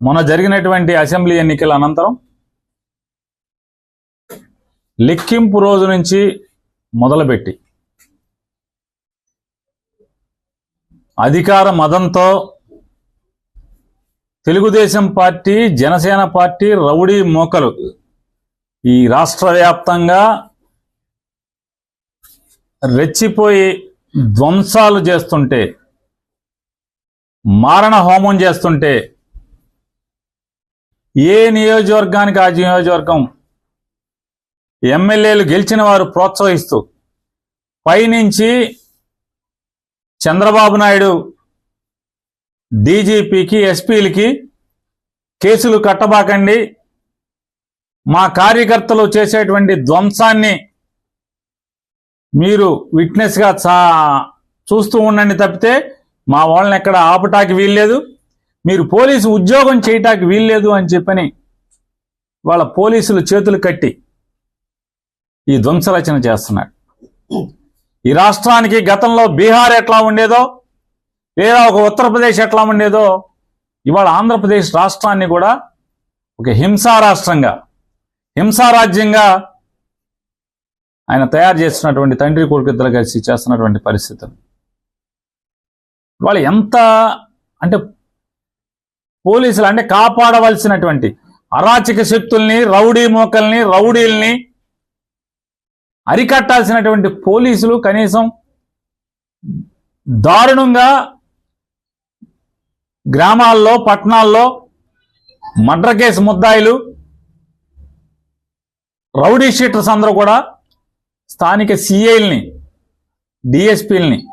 మొన్న జరిగినటువంటి అసెంబ్లీ ఎన్నికల అనంతరం లెక్కింపు రోజు నుంచి మొదలుపెట్టి అధికార మదంతో Telugu Desam party Janasena party rowdy మోకలు ఈ రాష్ట్ర వ్యాప్తంగా రెచ్చిపోయి ధ్వంసాలు చేస్తుంటే మారణ హోమం చేస్తుంటే ఏ నియోజకవర్గానికి ఆ నియోజకవర్గం ఎమ్మెల్యేలు గెలిచిన వారు ప్రోత్సహిస్తూ పైనుంచి చంద్రబాబు నాయుడు డీజీపీకి ఎస్పీలకి కేసులు కట్టబాకండి. మా కార్యకర్తలు చేసేటువంటి ధ్వంసాన్ని మీరు విట్నెస్గా చా చూస్తూ ఉండండి తప్పితే మా వాళ్ళని ఎక్కడ ఆపటానికి వీల్లేదు. మీరు పోలీసు ఉద్యోగం చేయటానికి వీల్లేదు అని చెప్పని వాళ్ళ పోలీసులు చేతులు కట్టి ఈ ధ్వంసరచన చేస్తున్నారు. ఈ రాష్ట్రానికి గతంలో బీహార్ ఎట్లా ఉండేదో లేదా ఒక ఉత్తరప్రదేశ్ ఎట్లా ఉండేదో ఇవాళ ఆంధ్రప్రదేశ్ రాష్ట్రాన్ని కూడా ఒక హింసా రాష్ట్రంగా హింసారాజ్యంగా ఆయన తయారు చేస్తున్నటువంటి తండ్రి కొడుకు ఇద్దరు కలిసి చేస్తున్నటువంటి పరిస్థితులు. వాళ్ళు ఎంత అంటే పోలీసులు అంటే కాపాడవలసినటువంటి అరాచక శక్తుల్ని రౌడీ మోకల్ని రౌడీల్ని అరికట్టాల్సినటువంటి పోలీసులు కనీసం దారుణంగా గ్రామాల్లో పట్టణాల్లో మర్డర్ కేసు ముద్దాయిలు రౌడీ షీటర్స్ అందరూ కూడా స్థానిక సిఐల్ని డిఎస్పీల్ని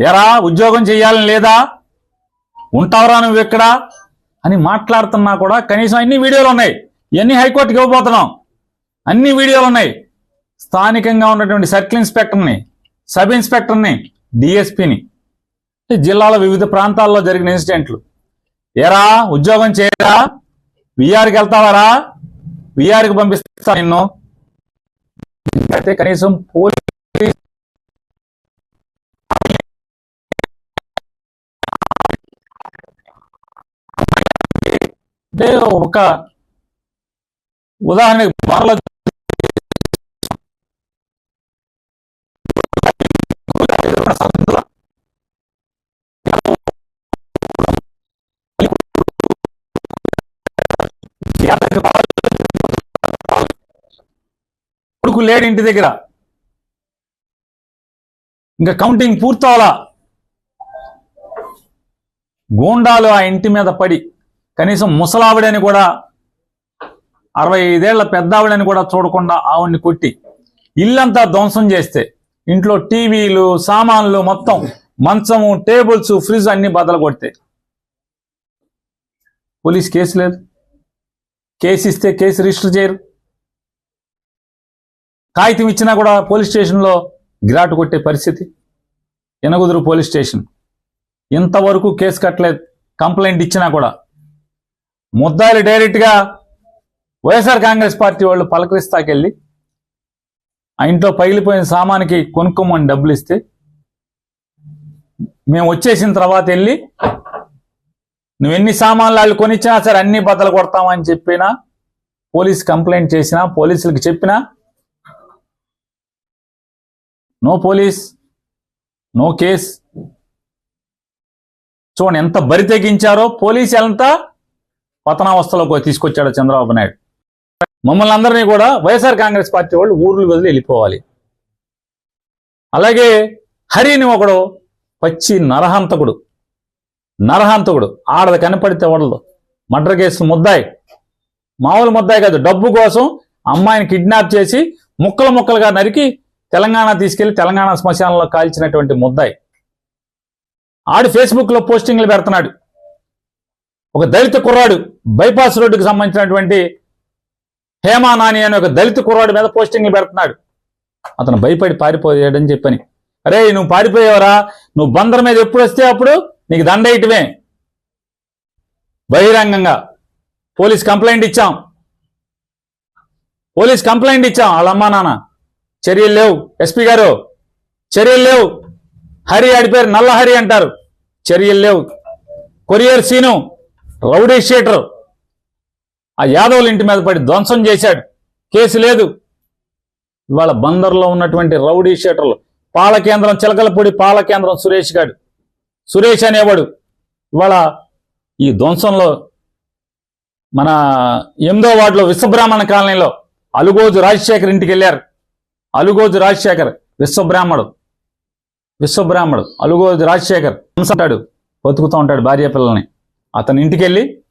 ఎరా ఉద్యోగం చేయాలని లేదా? ఉంటావరా నువ్వు ఎక్కడ? అని మాట్లాడుతున్నా కూడా కనీసం అన్ని వీడియోలు ఉన్నాయి. ఇవన్నీ హైకోర్టుకి ఇవ్వబోతున్నాం. అన్ని వీడియోలు ఉన్నాయి. స్థానికంగా ఉన్నటువంటి సర్కిల్ ఇన్స్పెక్టర్ని సబ్ ఇన్స్పెక్టర్ని డిఎస్పీని. జిల్లాల వివిధ ప్రాంతాల్లో జరిగిన ఇన్సిడెంట్లు. ఎరా ఉద్యోగం చేయరా? విఆర్కి వెళ్తావారా? విఆర్కి పంపిస్తా నిన్ను. అయితే కనీసం పోలీస్ అంటే ఒక ఉదాహరణకి బార్ల కొడుకు లేడు ఇంటి దగ్గర. ఇంకా కౌంటింగ్ పూర్తవలా. గూండాలు ఆ ఇంటి మీద పడి కనీసం ముసలావిడని కూడా అరవై ఐదేళ్ళ పెద్దావిడని కూడా చూడకుండా ఆవిడ్ని కొట్టి ఇల్లంతా ధ్వంసం చేస్తే ఇంట్లో టీవీలు సామాన్లు మొత్తం మంచము టేబుల్స్ ఫ్రిడ్జ్ అన్ని బదలు కొడితే. పోలీస్ కేసు లేదు. కేసు ఇస్తే కేసు రిజిస్టర్ చేయరు. కాగితం ఇచ్చినా కూడా పోలీస్ స్టేషన్లో గిరాటు కొట్టే పరిస్థితి. ఎనగుదురు పోలీస్ స్టేషన్. ఇంతవరకు కేసు కట్టలేదు కంప్లైంట్ ఇచ్చినా కూడా. ముద్దాయిలు డైరెక్ట్గా వైఎస్ఆర్ కాంగ్రెస్ పార్టీ వాళ్ళు పలకరిస్తాకెళ్ళి ఆ ఇంట్లో పగిలిపోయిన సామానికి కొనుక్కోమని డబ్బులు ఇస్తే మేము వచ్చేసిన తర్వాత వెళ్ళి నువ్వు ఎన్ని సామాన్లు వాళ్ళు కొనిచ్చినా సరే అన్ని బద్దలు కొడతామని చెప్పినా పోలీస్ కంప్లైంట్ చేసినా పోలీసులకు చెప్పినా నో పోలీస్ నో కేస్ చూడండి ఎంత బరి తెగించారో పోలీసు ఎంత పతనావస్థలోకి తీసుకొచ్చాడు చంద్రబాబు నాయుడు. మమ్మల్ని అందరినీ కూడా వైఎస్ఆర్ కాంగ్రెస్ పార్టీ వాళ్ళు ఊర్లు వదిలి వెళ్ళిపోవాలి. అలాగే హరిని ఒకడు పచ్చి నరహంతకుడు నరహంతకుడు ఆడది కనపడితే వడదు మర్డర్ కేసు ముద్దాయి. మామూలు ముద్దాయి కాదు డబ్బు కోసం అమ్మాయిని కిడ్నాప్ చేసి ముక్కలు ముక్కలుగా నరికి తెలంగాణ తీసుకెళ్ళి తెలంగాణ శ్మశానంలో కాల్చినటువంటి ముద్దాయి. ఆడు ఫేస్బుక్లో పోస్టింగ్లు పెడుతున్నాడు. ఒక దళిత కుర్రాడు బైపాస్ రోడ్డుకి సంబంధించినటువంటి హేమా నాని అనే ఒక దళిత కుర్రాడు మీద పోస్టింగ్లు పెడుతున్నాడు. అతను భయపడి పారిపోయాడని చెప్పని. అరే నువ్వు పారిపోయావరా? నువ్వు బందర్ మీద ఎప్పుడు వస్తే అప్పుడు నీకు దండయటమే బహిరంగంగా పోలీస్ కంప్లైంట్ ఇచ్చాం. పోలీస్ కంప్లైంట్ ఇచ్చాం వాళ్ళ అమ్మా నాన్న. చర్యలు లేవు. ఎస్పీ గారు చర్యలు లేవు. హరి ఆడి పేరు నల్ల హరి అంటారు. చర్యలు లేవు. Courier Seenu rowdy sheeter. ఆ యాదవుల ఇంటి మీద పడి ధ్వంసం చేశాడు. కేసు లేదు. ఇవాళ బందర్లో ఉన్నటువంటి రౌడీ షీటర్లు పాల కేంద్రం చిలకలపూడి పాల కేంద్రం సురేష్ గాడు. సురేష్ అనేవాడు. ఇవాళ ఈ ధ్వంసంలో మన ఎనిమిదో వార్డులో విశ్వబ్రాహ్మణ కాలనీలో అలుగోజు రాజశేఖర్ ఇంటికి వెళ్ళారు. అలుగోజు రాజశేఖర్ విశ్వబ్రాహ్మడు. విశ్వబ్రాహ్మడు అలుగోజు రాజశేఖర్ అంటాడు బతుకుతూ ఉంటాడు భార్య పిల్లల్ని. అతని ఇంటికి వెళ్ళి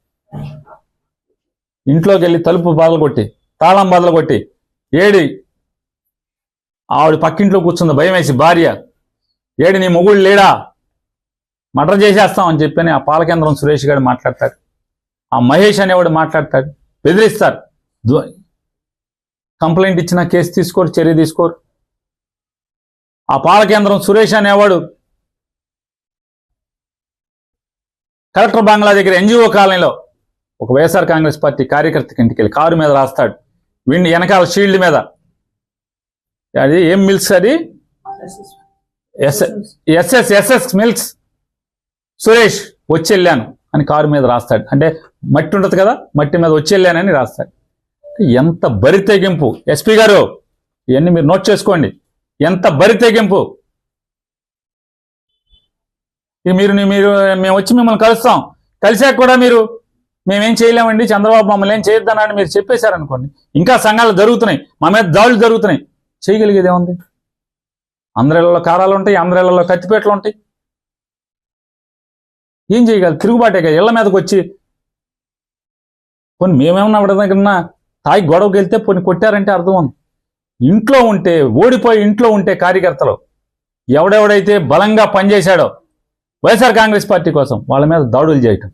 ఇంట్లోకి వెళ్ళి తలుపు బదలు కొట్టి తాళం బదలు కొట్టి ఏడి ఆవిడ పక్కింట్లో కూర్చుంది భయం వేసి భార్య ఏడి నీ మొగుడు లేడా? మటర్ చేసేస్తాం అని చెప్పని ఆ పాలకేంద్రం సురేష్ గారు మాట్లాడతాడు ఆ మహేష్ అనేవాడు మాట్లాడతాడు. బెదిరిస్తారు. కంప్లైంట్ ఇచ్చిన కేసు తీసుకోరు చర్య తీసుకోరు. ఆ పాలకేంద్రం సురేష్ అనేవాడు కలెక్టర్ బంగ్లా దగ్గర ఎన్జిఓ కాలనీలో ఒక వైఎస్ఆర్ కాంగ్రెస్ పార్టీ కార్యకర్తకి ఇంటికి వెళ్ళి కారు మీద రాస్తాడు. వీడిని వెనకాల షీల్డ్ మీద. అది ఏం మిల్క్స్ అది? ఎస్ఎస్ ఎస్ఎస్ మిల్క్స్ సురేష్ వచ్చి వెళ్ళాను అని కారు మీద రాస్తాడు. అంటే మట్టి ఉంటుంది కదా మట్టి మీద వచ్చి వెళ్ళానని రాస్తాడు. ఎంత బరి తెగింపు ఎస్పీ గారు ఇవన్నీ మీరు నోట్ చేసుకోండి. ఎంత బరి తెగింపు ఇక మీరు మీరు మేము వచ్చి మిమ్మల్ని కలుస్తాం. కలిసాక కూడా మీరు మేమేం చేయలేమండి చంద్రబాబు మమ్మల్ని ఏం చేయొద్దన్నారని మీరు చెప్పేశారనుకోండి. ఇంకా సంఘాలు జరుగుతున్నాయి. మా మీద దాడులు జరుగుతున్నాయి. చేయగలిగేది ఏముంది? ఆంధ్రేళ్ళలో కారాలు ఉంటాయి ఆంధ్రేళ్ళలో కత్తిపేటలు ఉంటాయి. ఏం చేయగలరు? తిరుగుబాటే కదా ఇళ్ళ మీదకి వచ్చి. కొన్ని మేమేమన్నా ఆవిడ దగ్గర తాగి గొడవకి వెళ్తే పోనీ కొట్టారంటే అర్థం ఉంది. ఇంట్లో ఉంటే ఓడిపోయి ఇంట్లో ఉంటే కార్యకర్తలు ఎవడెవడైతే బలంగా పనిచేశాడో వైఎస్ఆర్ కాంగ్రెస్ పార్టీ కోసం వాళ్ళ మీద దాడులు చేయటం.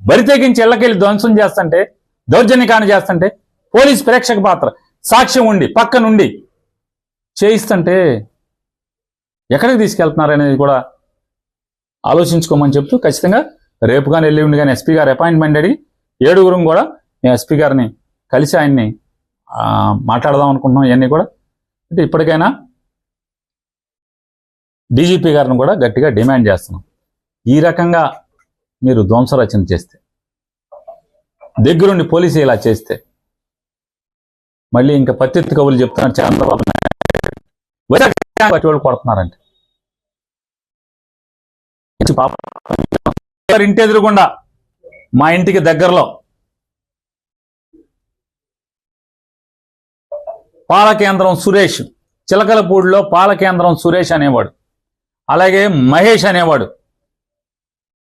బరి తెగించి ఇళ్ళకెళ్ళి ధ్వంసం చేస్తుంటే దౌర్జన్యకాన్ని చేస్తుంటే పోలీస్ ప్రేక్షక పాత్ర సాక్ష్యం ఉండి పక్కనుండి చేయిస్తుంటే ఎక్కడికి తీసుకెళ్తున్నారు అనేది కూడా ఆలోచించుకోమని చెప్తూ ఖచ్చితంగా రేపు కానీ ఎల్లుండి కానీ ఎస్పీ గారు అపాయింట్మెంట్ అడిగి ఏడుగురం కూడా మేము ఎస్పీ గారిని కలిసి ఆయన్ని మాట్లాడదాం అనుకుంటున్నాం ఇవన్నీ కూడా. అంటే ఇప్పటికైనా డీజీపీ గారిని కూడా గట్టిగా డిమాండ్ చేస్తున్నాం. ఈ రకంగా మీరు ధ్వంస రచన చేస్తే దగ్గరుండి పోలీసు ఇలా చేస్తే మళ్ళీ ఇంకా పత్తిత్తు కవులు చెప్తున్నారు చంద్రబాబు వాళ్ళు కొడుతున్నారంటే. మంచి ఇంటి ఎదురుకుండా మా ఇంటికి దగ్గరలో పాలకేంద్రం సురేష్. చిలకలపూడిలో పాలకేంద్రం సురేష్ అనేవాడు. అలాగే మహేష్ అనేవాడు.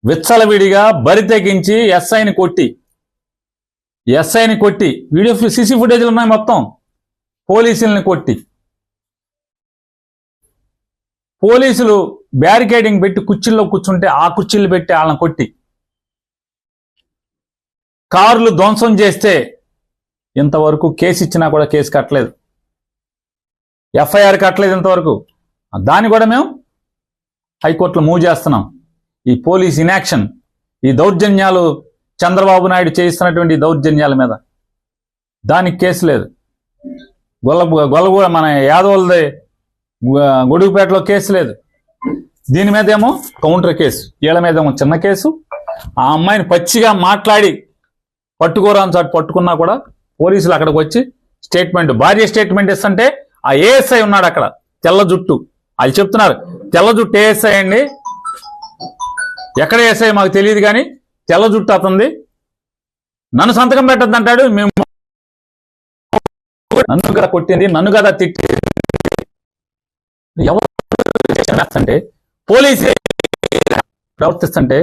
విచ్చలవిడిగా బరి తెగించి ఎస్ఐని కొట్టి. ఎస్ఐని కొట్టి. వీడియో సీసీ ఫుటేజ్లు ఉన్నాయి మొత్తం. పోలీసుల్ని కొట్టి. పోలీసులు బ్యారికేడింగ్ పెట్టి కుర్చీల్లో కూర్చుంటే ఆ కుర్చీలు పెట్టి వాళ్ళని కొట్టి. కార్లు ధ్వంసం చేస్తే ఇంతవరకు కేసు ఇచ్చినా కూడా కేసు కట్టలేదు. ఎఫ్ఐఆర్ కట్టలేదు ఇంతవరకు. దాన్ని కూడా మేము హైకోర్టులో మూవ్ చేస్తున్నాం. ఈ పోలీస్ ఇన్యాక్షన్ ఈ దౌర్జన్యాలు చంద్రబాబు నాయుడు చేయిస్తున్నటువంటి దౌర్జన్యాల మీద. దానికి కేసు లేదు. గొల్ల గొల్లగూడ మన యాదవులది గొడుగుపేటలో కేసు లేదు. దీని మీద ఏమో కౌంటర్ కేసు వీళ్ళ మీద ఏమో చిన్న కేసు. ఆ అమ్మాయిని పచ్చిగా మాట్లాడి పట్టుకోరాని చాటు పట్టుకున్నా కూడా పోలీసులు అక్కడికి వచ్చి స్టేట్మెంట్ భార్య స్టేట్మెంట్ ఇస్తుంటే ఆ ఏఎస్ఐ ఉన్నాడు అక్కడ తెల్ల జుట్టు. వాళ్ళు చెప్తున్నారు తెల్ల జుట్టు ఏఎస్ఐ అండి? ఎక్కడ ఏఎస్ఐ మాకు తెలియదు కానీ తెల్ల జుట్టు అతంది నన్ను సంతకం పెట్టద్దు అంటాడు మేము నన్ను కదా కొట్టింది నన్ను కదా తిట్టింది. ఎవరు అంటే పోలీసే ప్రవర్తిస్తుంటే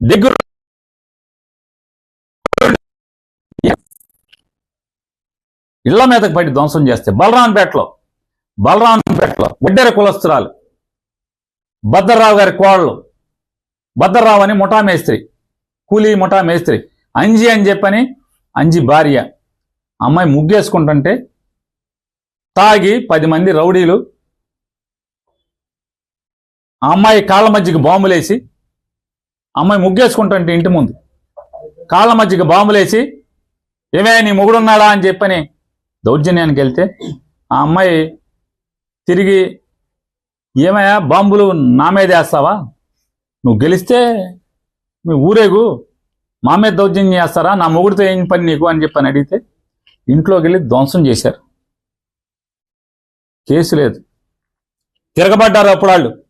దగ్గర ఇళ్ళ మీదకి పడి ధ్వంసం చేస్తే బలరాంపేటలో బలరాంపేటలో వడ్డెర కులస్తురాలు భద్రరావు గారి కోళ్ళు భద్రరావు అని ముఠా మేస్త్రి కూలీ ముఠా మేస్త్రి అంజి అని చెప్పని అంజి భార్య. అమ్మాయి ముగ్గేసుకుంటుంటే తాగి పది మంది రౌడీలు ఆ అమ్మాయి కాళ్ళ మధ్యకి బాంబులేసి అమ్మాయి ముగ్గేసుకుంటుంటే ఇంటి ముందు. కాళ్ళ మధ్యకి బాంబులేసి ఏమే నీ మొగుడున్నాడా అని చెప్పని దౌర్జన్యానికి వెళ్తే ఆ అమ్మాయి తిరిగి ఏమయ్యా బాంబులు నా మీద వేస్తావా? నువ్వు గెలిస్తే మీ ఊరేగు. మా మీద దౌర్జన్యం చేస్తారా? నా మొగుడితో ఏం పని నీకు? అని చెప్పని అడిగితే ఇంట్లోకి వెళ్ళి ధ్వంసం చేశారు. కేసు లేదు. తిరగబడ్డారు అప్పుడు వాళ్ళు.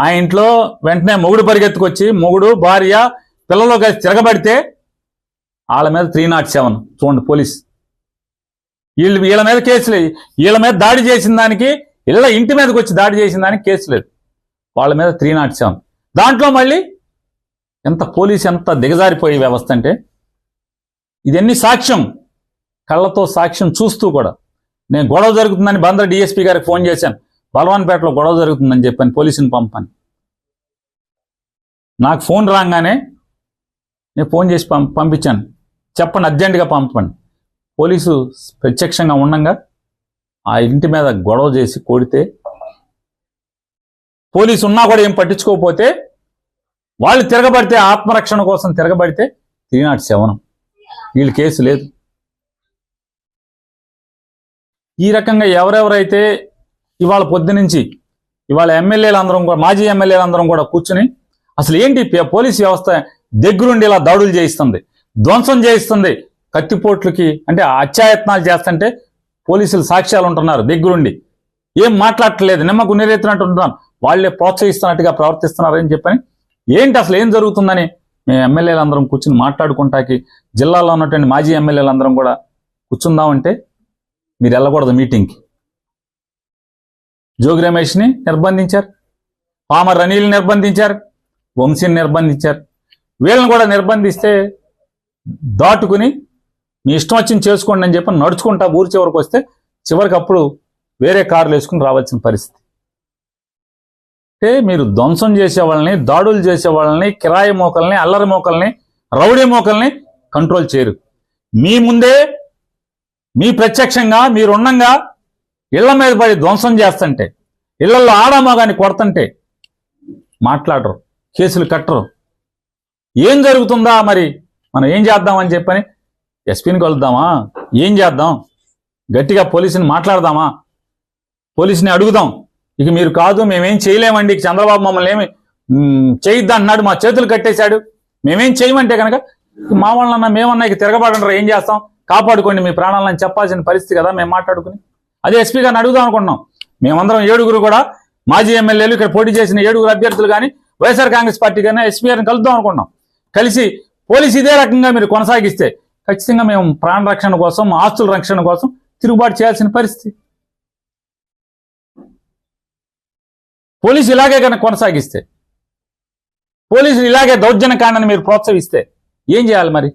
ఆ ఇంట్లో వెంటనే మొగుడు పరిగెత్తుకొచ్చి మొగుడు భార్య పిల్లలు కలిసి తిరగబడితే వాళ్ళ మీద త్రీ నాట్ సెవెన్ చూడండి పోలీస్. వీళ్ళు వీళ్ళ మీద కేసు లేదు. వీళ్ళ మీద దాడి చేసిన దానికి ఇళ్ళ ఇంటి మీదకి వచ్చి దాడి చేసిన దానికి కేసు లేదు. వాళ్ళ మీద త్రీ నాట్ సెవెన్. దాంట్లో మళ్ళీ ఎంత పోలీస్ ఎంత దిగజారిపోయే వ్యవస్థ అంటే ఇదన్నీ సాక్ష్యం? కళ్ళతో సాక్ష్యం చూస్తూ కూడా. నేను గొడవ జరుగుతుందని బందర్ డిఎస్పీ గారికి ఫోన్ చేశాను. బలవాన్పేటలో గొడవ జరుగుతుందని చెప్పాను పోలీసుని పంపాను. నాకు ఫోన్ రాగానే నేను ఫోన్ చేసి పం పంపించాను. చెప్పండి అర్జెంటుగా పంపండి. పోలీసు ప్రత్యక్షంగా ఉండంగా ఆ ఇంటి మీద గొడవ చేసి కొడితే పోలీసు ఉన్నా కూడా ఏం పట్టించుకోకపోతే వాళ్ళు తిరగబడితే ఆత్మరక్షణ కోసం తిరగబడితే త్రీ నాట్ సెవెన్ వీళ్ళు కేసు లేదు. ఈ రకంగా ఎవరెవరైతే ఇవాళ పొద్దునుంచి ఇవాళ ఎమ్మెల్యేలు అందరం కూడా మాజీ ఎమ్మెల్యేలు అందరం కూడా కూర్చుని అసలు ఏంటి పోలీస్ వ్యవస్థ దగ్గరుండి ఇలా దాడులు చేయిస్తుంది ధ్వంసం చేయిస్తుంది కత్తిపోట్లకి అంటే అత్యాయత్నాలు చేస్తుంటే పోలీసులు సాక్ష్యాలు ఉంటున్నారు దగ్గరుండి. ఏం మాట్లాడట్లేదు నిమ్మకు నీరెత్తినట్టు ఉంటున్నాను వాళ్ళే ప్రోత్సహిస్తున్నట్టుగా ప్రవర్తిస్తున్నారని చెప్పని ఏంటి అసలు ఏం జరుగుతుందని? మేము ఎమ్మెల్యేలందరం కూర్చుని మాట్లాడుకుంటాకి జిల్లాలో ఉన్నటువంటి మాజీ ఎమ్మెల్యేలు అందరం కూడా కూర్చుందామంటే మీరు వెళ్ళకూడదు మీటింగ్కి. జోగి రమేష్ని నిర్బంధించారు పామర్ రనీల్ని నిర్బంధించారు వంశీని నిర్బంధించారు. వీళ్ళని కూడా నిర్బంధిస్తే దాటుకుని మీ ఇష్టం వచ్చింది చేసుకోండి అని చెప్పి నడుచుకుంటా ఊరి చివరికి వస్తే చివరికి అప్పుడు వేరే కార్లు వేసుకుని రావాల్సిన పరిస్థితి. అంటే మీరు ధ్వంసం చేసే వాళ్ళని దాడులు చేసే వాళ్ళని కిరాయి మోకల్ని అల్లరి మోకల్ని రౌడీ మోకల్ని కంట్రోల్ చేయరు. మీ ముందే మీ ప్రత్యక్షంగా మీరున్నంగా ఇళ్ళ మీద పడి ధ్వంసం చేస్తుంటే ఇళ్ళలో ఆడామోగాని కొడతంటే మాట్లాడరు కేసులు కట్టరు. ఏం జరుగుతుందా మరి? మనం ఏం చేద్దామని చెప్పని ఎస్పీని కలుద్దామా? ఏం చేద్దాం? గట్టిగా పోలీసుని మాట్లాడదామా? పోలీసుని అడుగుదాం. ఇక మీరు కాదు మేమేం చేయలేమండి. చంద్రబాబు మమ్మల్ని ఏమి మ్, అన్నాడు మా చేతులు కట్టేశాడు. మేమేం చేయమంటే కనుక మా వాళ్ళన్నా మేమన్నా ఇక తిరగబడండి ఏం చేస్తాం? కాపాడుకోండి మీ ప్రాణాలను చెప్పాల్సిన పరిస్థితి కదా మేము మాట్లాడుకుని. అదే ఎస్పీ గారిని అడుగుదాం అనుకున్నాం మేమందరం ఏడుగురు కూడా మాజీ ఎమ్మెల్యేలు ఇక్కడ పోటీ చేసిన ఏడుగురు అభ్యర్థులు కానీ వైఎస్ఆర్ కాంగ్రెస్ పార్టీ కానీ ఎస్పీ గారిని కలుద్దాం అనుకున్నాం కలిసి పోలీసు ఇదే రకంగా మీరు కొనసాగిస్తే ఖచ్చితంగా మేము ప్రాణ రక్షణ కోసం ఆస్తుల రక్షణ కోసం తిరుగుబాటు చేయాల్సిన పరిస్థితి. పోలీసు ఇలాగే కనుక కొనసాగిస్తే పోలీసులు ఇలాగే దౌర్జన్య కాండని మీరు ప్రోత్సహిస్తే ఏం చేయాలి మరి?